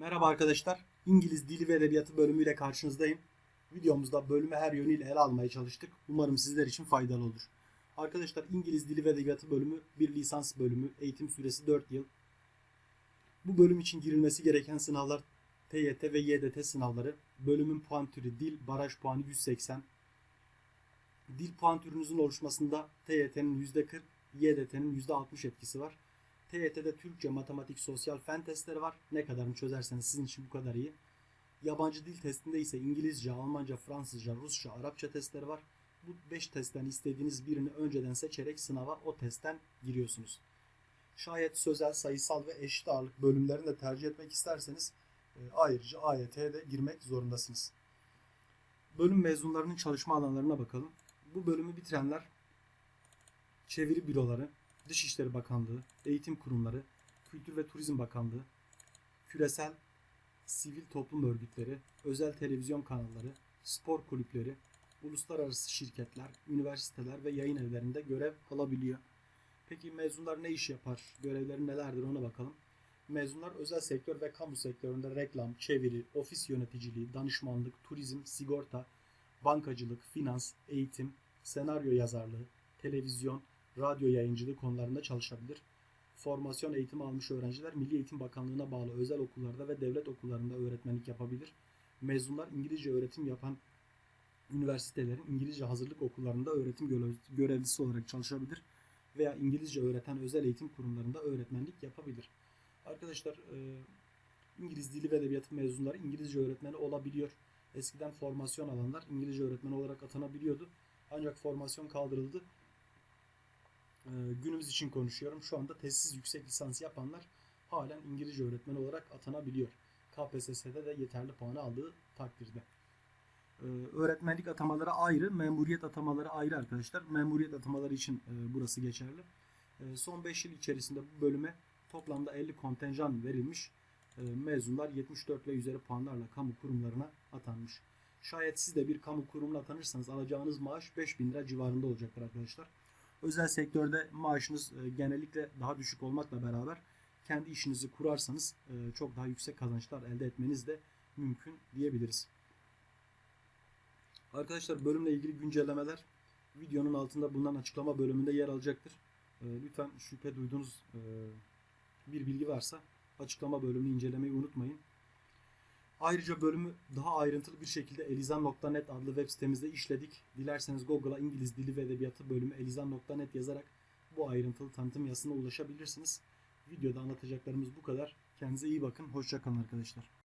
Merhaba arkadaşlar. İngiliz Dili ve Edebiyatı bölümüyle karşınızdayım. Videomuzda bölümü her yönüyle ele almaya çalıştık. Umarım sizler için faydalı olur. Arkadaşlar İngiliz Dili ve Edebiyatı bölümü bir lisans bölümü. Eğitim süresi 4 yıl. Bu bölüm için girilmesi gereken sınavlar TYT ve YDT sınavları. Bölümün puan türü dil, baraj puanı 180. Dil puan türünüzün oluşmasında TYT'nin %40, YDT'nin %60 etkisi var. TYT'de Türkçe, matematik, sosyal fen testleri var. Ne kadarını çözerseniz sizin için bu kadar iyi. Yabancı dil testinde ise İngilizce, Almanca, Fransızca, Rusça, Arapça testleri var. Bu 5 testten istediğiniz birini önceden seçerek sınava o testten giriyorsunuz. Şayet sözel, sayısal ve eşit ağırlık bölümlerini de tercih etmek isterseniz e, ayrıca AYT'ye de girmek zorundasınız. Bölüm mezunlarının çalışma alanlarına bakalım. Bu bölümü bitirenler çeviri büroları, Dışişleri Bakanlığı, eğitim kurumları, Kültür ve Turizm Bakanlığı, küresel sivil toplum örgütleri, özel televizyon kanalları, spor kulüpleri, uluslararası şirketler, üniversiteler ve yayın evlerinde görev alabiliyor. Peki mezunlar ne iş yapar? Görevleri nelerdir ona bakalım. Mezunlar özel sektör ve kamu sektöründe reklam, çeviri, ofis yöneticiliği, danışmanlık, turizm, sigorta, bankacılık, finans, eğitim, senaryo yazarlığı, televizyon, radyo yayıncılığı konularında çalışabilir. Formasyon eğitimi almış öğrenciler Milli Eğitim Bakanlığı'na bağlı özel okullarda ve devlet okullarında öğretmenlik yapabilir. Mezunlar İngilizce öğretim yapan üniversitelerin İngilizce hazırlık okullarında öğretim görev- görevlisi olarak çalışabilir veya İngilizce öğreten özel eğitim kurumlarında öğretmenlik yapabilir. Arkadaşlar e, İngiliz dili ve edebiyatı mezunları İngilizce öğretmeni olabiliyor. Eskiden formasyon alanlar İngilizce öğretmeni olarak atanabiliyordu. Ancak formasyon kaldırıldı. Ee, günümüz için konuşuyorum. Şu anda tesis yüksek lisans yapanlar halen İngilizce öğretmen olarak atanabiliyor. KPSS'de de yeterli puanı aldığı takdirde. Ee, öğretmenlik atamaları ayrı, memuriyet atamaları ayrı arkadaşlar. Memuriyet atamaları için e, burası geçerli. E, son 5 yıl içerisinde bu bölüme toplamda 50 kontenjan verilmiş. Mezunlar 74 ve üzeri puanlarla kamu kurumlarına atanmış. Şayet siz de bir kamu kurumuna atanırsanız alacağınız maaş 5000 lira civarında olacaktır arkadaşlar. Özel sektörde maaşınız e, genellikle daha düşük olmakla beraber kendi işinizi kurarsanız e, çok daha yüksek kazançlar elde etmeniz de mümkün diyebiliriz. Arkadaşlar bölümle ilgili güncellemeler videonun altında bulunan açıklama bölümünde yer alacaktır. E, Lütfen şüphe duyduğunuz bir bilgi varsa açıklama bölümünü incelemeyi unutmayın. Ayrıca bölümü daha ayrıntılı bir şekilde elizan.net adlı web sitemizde işledik. Dilerseniz Google'a İngiliz Dili ve Edebiyatı bölümü elizan.net yazarak bu ayrıntılı tanıtım yazısına ulaşabilirsiniz. Videoda anlatacaklarımız bu kadar. Kendinize iyi bakın. Hoşçakalın arkadaşlar.